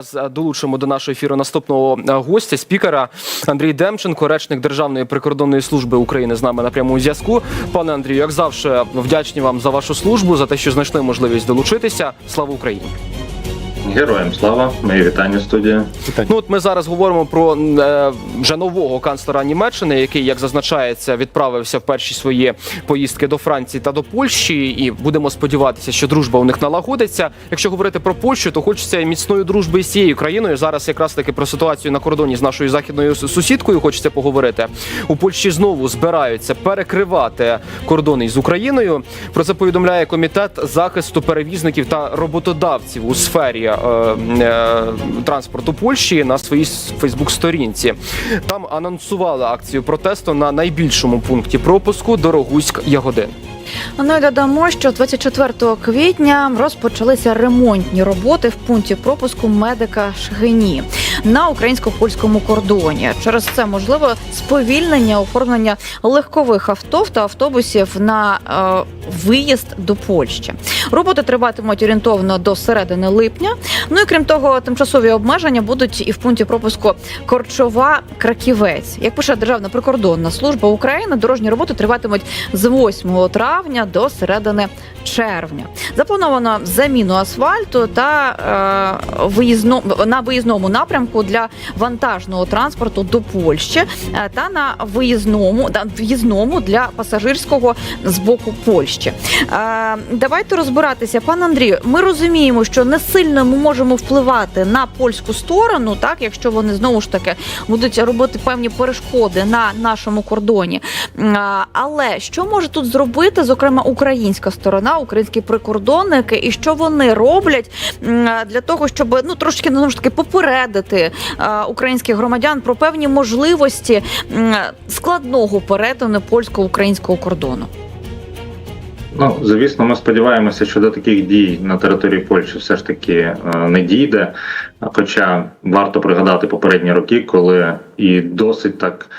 З- Долучимо до нашого ефіру наступного е, гостя, спікера Андрій Демченко, речник Державної прикордонної служби України з нами на прямому зв'язку. Пане Андрію, як завжди, вдячні вам за вашу службу, за те, що знайшли можливість долучитися. Слава Україні! Героям слава, мої вітання студія. Ну от ми зараз говоримо про е, вже нового канцлера Німеччини, який, як зазначається, відправився в перші свої поїздки до Франції та до Польщі, і будемо сподіватися, що дружба у них налагодиться. Якщо говорити про Польщу, то хочеться міцної дружби з цією країною. Зараз якраз таки про ситуацію на кордоні з нашою західною сусідкою хочеться поговорити. У Польщі знову збираються перекривати кордони з Україною. Про це повідомляє комітет захисту перевізників та роботодавців у сфері транспорту Польщі на своїй Фейсбук-сторінці. Там анонсували акцію протесту на найбільшому пункті пропуску Дорогуськ Ягодин. Ну і додамо, що 24 квітня розпочалися ремонтні роботи в пункті пропуску медика Шгині на українсько-польському кордоні. Через це можливо сповільнення оформлення легкових авто та автобусів на е, виїзд до Польщі. Роботи триватимуть орієнтовно до середини липня. Ну і крім того, тимчасові обмеження будуть і в пункті пропуску Корчова Краківець. Як пише Державна прикордонна служба України, дорожні роботи триватимуть з 8 травня до середини червня. Заплановано заміну асфальту та е, виїзно на виїзному напрямку для вантажного транспорту до Польщі е, та на виїзному та в'їзному для пасажирського з боку Польщі. Е, давайте розбиратися, пане Андрію. Ми розуміємо, що не сильно ми можемо впливати на польську сторону, так якщо вони знову ж таки будуть робити певні перешкоди на нашому кордоні. Але що може тут зробити, зокрема, українська сторона, українські прикордонники, і що вони роблять для того, щоб ну трошки знову ж таки попередити а, українських громадян про певні можливості складного перетину польсько-українського кордону? Ну, звісно, ми сподіваємося, що до таких дій на території Польщі все ж таки е, не дійде. Хоча варто пригадати попередні роки, коли і досить так е,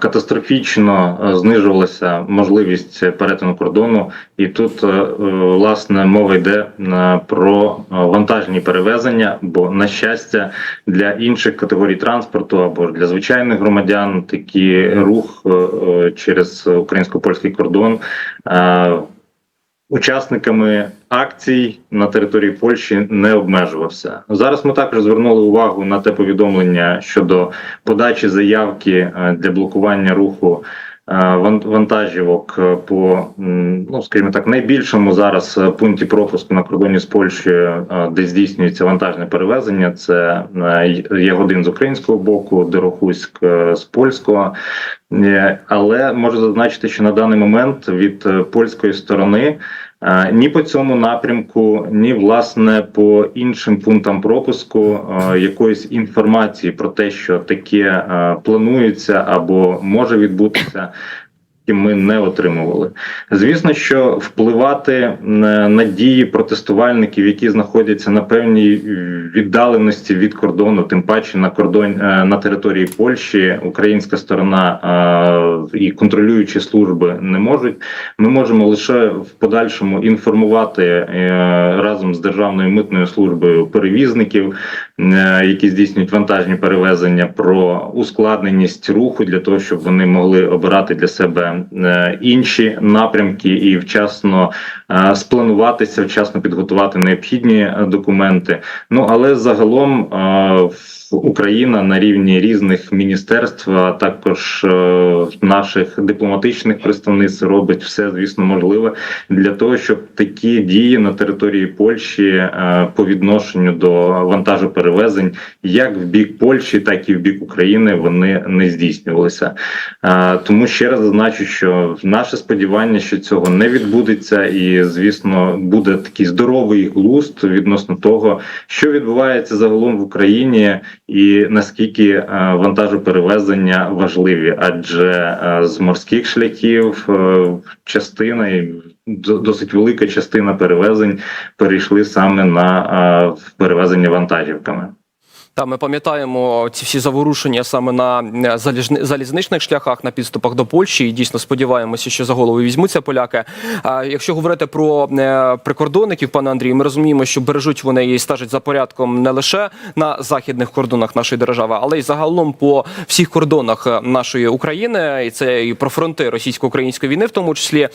катастрофічно е, знижувалася можливість перетину кордону, і тут е, е, власне мова йде е, про е, вантажні перевезення, бо на щастя для інших категорій транспорту або для звичайних громадян такий рух е, е, через українсько-польський кордон. Учасниками акцій на території Польщі не обмежувався. Зараз ми також звернули увагу на те повідомлення щодо подачі заявки е, для блокування руху вантажівок е, по ну скажімо так найбільшому зараз е, пункті пропуску на кордоні з Польщею, е, де здійснюється вантажне перевезення. Це е, Ягодин з українського боку, Дорохуськ е, з польського. Е, Але можу зазначити, що на даний момент від е, польської сторони е, ні по цьому напрямку, ні власне по іншим пунктам пропуску е, якоїсь інформації про те, що таке е, планується або може відбутися. Ми не отримували. Звісно, що впливати на на дії протестувальників, які знаходяться на певній віддаленості від кордону, тим паче на кордон е, на території Польщі, українська сторона е, і контролюючі служби не можуть. Ми можемо лише в подальшому інформувати е, разом з державною митною службою перевізників, які здійснюють вантажні перевезення, про ускладненість руху для того, щоб вони могли обирати для себе інші напрямки і вчасно е, сплануватися, вчасно підготувати необхідні е, документи. Ну але загалом е, Україна на рівні різних міністерств, а також е, наших дипломатичних представництв робить все, звісно, можливе для того, щоб такі дії на території Польщі е, по відношенню до вантажоперевезень, як в бік Польщі, так і в бік України, вони не здійснювалися. Е, Тому ще раз зазначу, що наше сподівання, що цього не відбудеться, і звісно, буде такий здоровий глузд відносно того, що відбувається загалом в Україні, і наскільки е, вантажоперевезення важливі, адже е, з морських шляхів е, частина досить велика частина перевезень перейшли саме на перевезення вантажівками. Та ми пам'ятаємо ці всі заворушення саме на е, залізничних шляхах на підступах до Польщі. І дійсно сподіваємося, що за голову візьмуться поляки. А якщо говорити про е, прикордонників, пане Андрію, ми розуміємо, що бережуть вони і стежать за порядком не лише на західних кордонах нашої держави, але й загалом по всіх кордонах е, нашої України. І це і про фронти російсько-української війни, в тому числі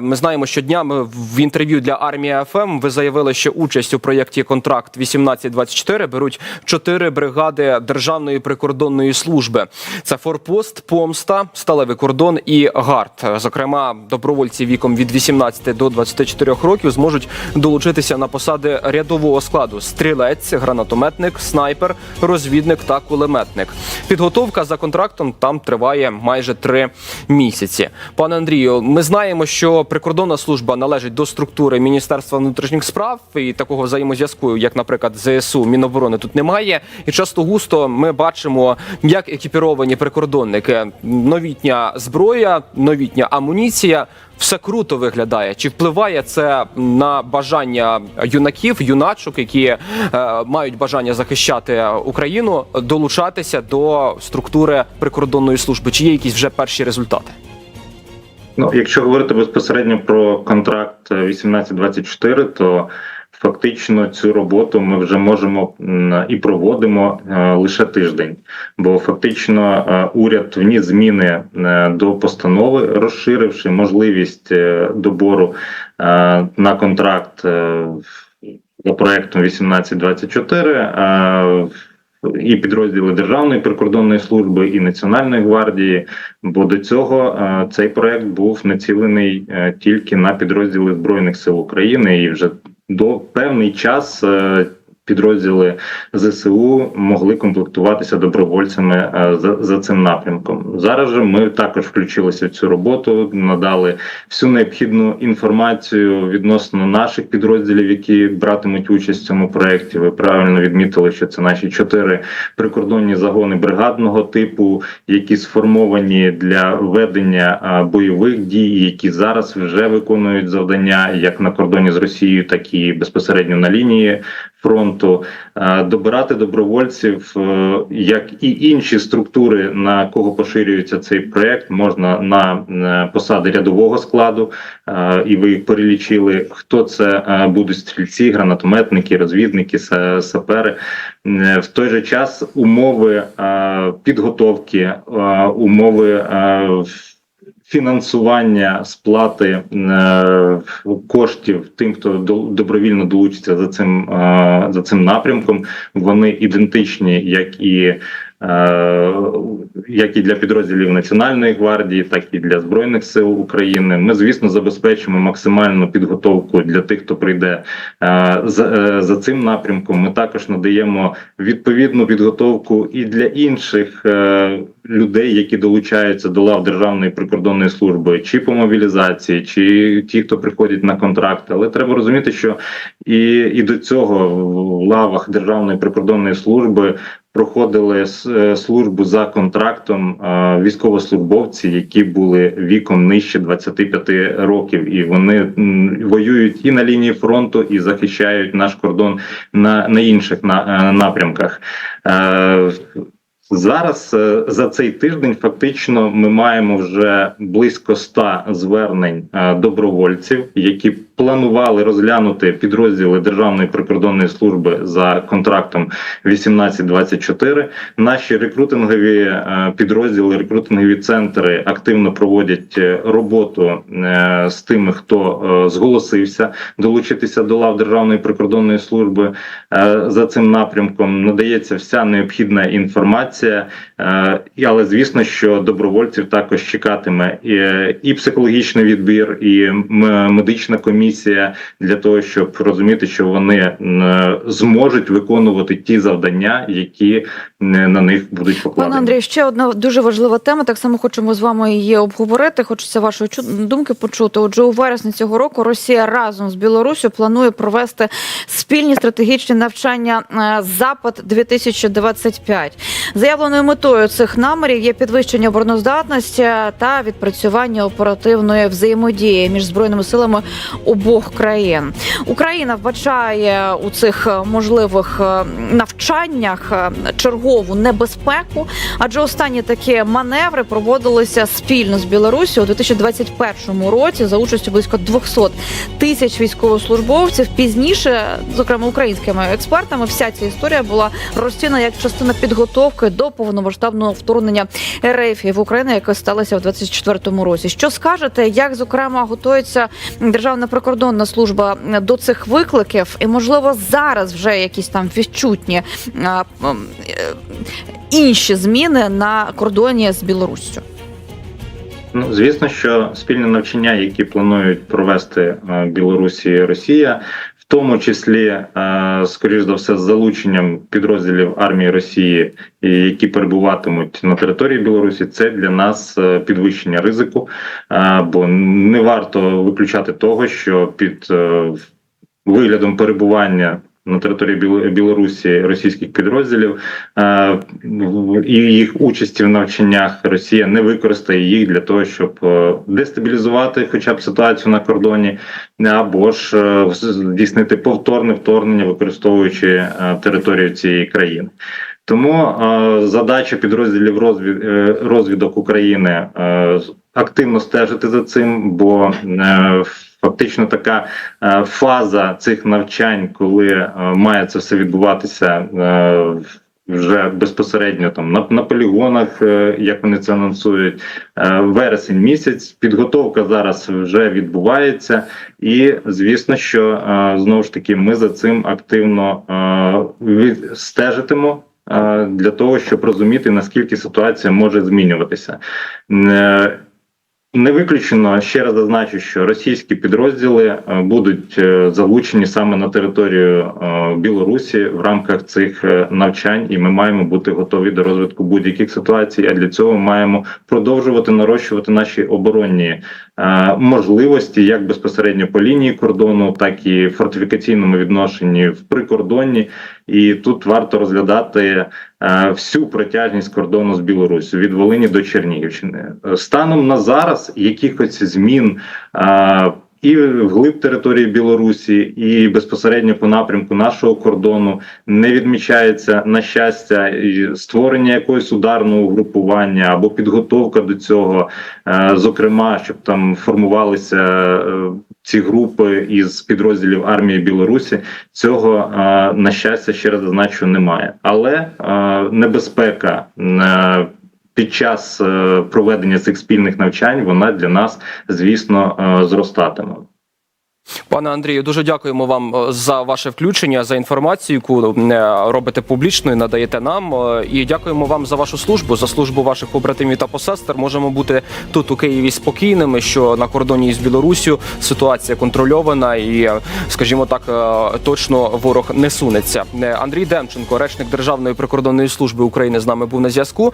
ми знаємо, що днями в інтерв'ю для армії ФМ ви заявили, що участь у проєкті контракт 1824 беруть чотири бригади Державної прикордонної служби. Це Форпост, Помста, Сталевий кордон і ГАРД. Зокрема, добровольці віком від 18 до 24 років зможуть долучитися на посади рядового складу: стрілець, гранатометник, снайпер, розвідник та кулеметник. Підготовка за контрактом там триває майже три місяці. Пане Андрію, ми знаємо, що прикордонна служба належить до структури Міністерства внутрішніх справ і такого взаємозв'язку, як, наприклад, ЗСУ, Міноборони тут немає. І часто густо ми бачимо, як екіпіровані прикордонники, новітня зброя, новітня амуніція. Все круто виглядає. Чи впливає це на бажання юнаків, юначок, які е, мають бажання захищати Україну, долучатися до структури прикордонної служби? Чи є якісь вже перші результати? Ну, якщо говорити безпосередньо про контракт 1824, то фактично цю роботу ми вже можемо і проводимо е, лише тиждень, бо фактично е, уряд вніс зміни е, до постанови, розширивши можливість добору на контракт за проектом 1824. е, і підрозділи Державної прикордонної служби і Національної гвардії, бо до цього цей проект був націлений тільки на підрозділи збройних сил України, і вже до певний час е, підрозділи ЗСУ могли комплектуватися добровольцями е, за, за цим напрямком. Зараз же ми також включилися в цю роботу, надали всю необхідну інформацію відносно наших підрозділів, які братимуть участь в цьому проєкті. Ви правильно відмітили, що це наші чотири прикордонні загони бригадного типу, які сформовані для ведення а, бойових дій, які зараз вже виконують завдання як на кордоні з Росією, так і безпосередньо на лінії фронту. Е, Добирати добровольців, е, як і інші структури, на кого поширюється цей проект, можна на е, посади рядового складу, і ви перелічили. Хто це будуть стрільці, гранатометники, розвідники, сапери. В той же час умови підготовки, умови фінансування сплати е, коштів тим, хто до- добровільно долучиться за цим е, за цим напрямком, вони ідентичні, як і як і для підрозділів Національної гвардії, так і для збройних сил України. Ми, звісно, забезпечимо максимальну підготовку для тих, хто прийде е, за, е, цим напрямком. Ми також надаємо відповідну підготовку і для інших е, людей, які долучаються до лав Державної прикордонної служби, чи по мобілізації, чи ті, хто приходять на контракт. Але треба розуміти, що і, і до цього в лавах Державної прикордонної служби проходили е, службу за контрактом е, військовослужбовці, які були віком нижче 25 років, і вони воюють і на лінії фронту, і захищають наш кордон на, на інших на, е, напрямках. Зараз за цей тиждень фактично ми маємо вже близько 100 звернень добровольців, які планували розглянути підрозділи Державної прикордонної служби за контрактом 1824. Наші рекрутингові е, підрозділи, рекрутингові центри активно проводять е, роботу е, з тими, хто зголосився долучитися до лав Державної прикордонної служби за цим напрямком. Надається вся необхідна інформація, але звісно, що добровольців також чекатиме і психологічний відбір, і медична комісія для того, щоб розуміти, що вони м, зможуть виконувати ті завдання, які м, на них будуть покладені. Пане Андрію, ще одна дуже важлива тема. Так само хочемо з вами її обговорити. Хочеться вашої думки почути. Отже, у вересні цього року Росія разом з Білоруссю планує провести спільні стратегічні навчання е, Запад 2025 Заявленою метою цих намірів є підвищення обороноздатності та відпрацювання оперативної взаємодії між збройними силами обох країн. Україна вбачає у цих е, можливих е, навчаннях е, чергову небезпеку, адже останні такі маневри проводилися спільно з Білорусі у 2021 році за участю близько 200 тисяч військовослужбовців. Пізніше, зокрема українськими експертами, вся ця історія була розцінена як частина підготовки до повномасштабного вторгнення РФ в Україну, яке сталося в 2024 році. Що скажете, як зокрема готується Державна прикордонна служба до цих викликів, і можливо зараз вже якісь там відчутні м, е, інші зміни на кордоні з Білоруссю? Ну, звісно, що спільне навчання, які планують провести е, Білорусі і Росія, в тому числі, е, скоріш за все, з залученням підрозділів армії Росії, які перебуватимуть на території Білорусі, це для нас е, підвищення ризику, бо не варто виключати того, що під виглядом перебування. На території Біл- Білорусі російських підрозділів е, і їх участі в навчаннях Росія не використає їх для того, щоб е, дестабілізувати хоча б ситуацію на кордоні, або ж е, здійснити повторне вторгнення, використовуючи е, територію цієї країни. Тому е, задача підрозділів розвід, е, розвідок України е, активно стежити за цим, бо фактично така фаза цих навчань, коли має це все відбуватися. вже безпосередньо там на, на полігонах, як вони це анонсують, вересень місяць. Підготовка зараз вже відбувається, і звісно, що знову ж таки ми за цим активно стежитимо. Для того щоб розуміти наскільки ситуація може змінюватися, Е, не виключено ще раз зазначу, що російські підрозділи е, будуть е, залучені саме на територію Білорусі в рамках цих навчань, і ми маємо бути готові до розвитку будь-яких ситуацій. А для цього маємо продовжувати нарощувати наші оборонні можливості, як безпосередньо по лінії кордону, так і фортифікаційному відношенні в прикордонні. І тут варто розглядати е, всю протяжність кордону з Білорусі від Волині до Чернігівщини. Е, Станом на зараз якихось змін е, і вглиб території Білорусі, і безпосередньо по напрямку нашого кордону не відмічається на щастя створення якогось ударного угрупування або підготовка до цього, е, зокрема, щоб там формувалися. е, Ці групи із підрозділів армії Білорусі цього е, на щастя ще раз зазначу немає, але небезпека під час е, проведення цих спільних навчань вона для нас, звісно, е, зростатиме. Пане Андрію, дуже дякуємо вам е, за ваше включення, за інформацію, яку робите публічною, надаєте нам. І дякуємо вам за вашу службу, за службу ваших побратимів та посестер. Можемо бути тут у Києві спокійними, що на кордоні з Білоруссю ситуація контрольована і, скажімо так, точно ворог не сунеться. Андрій Демченко, речник Державної прикордонної служби України, з нами був на зв'язку.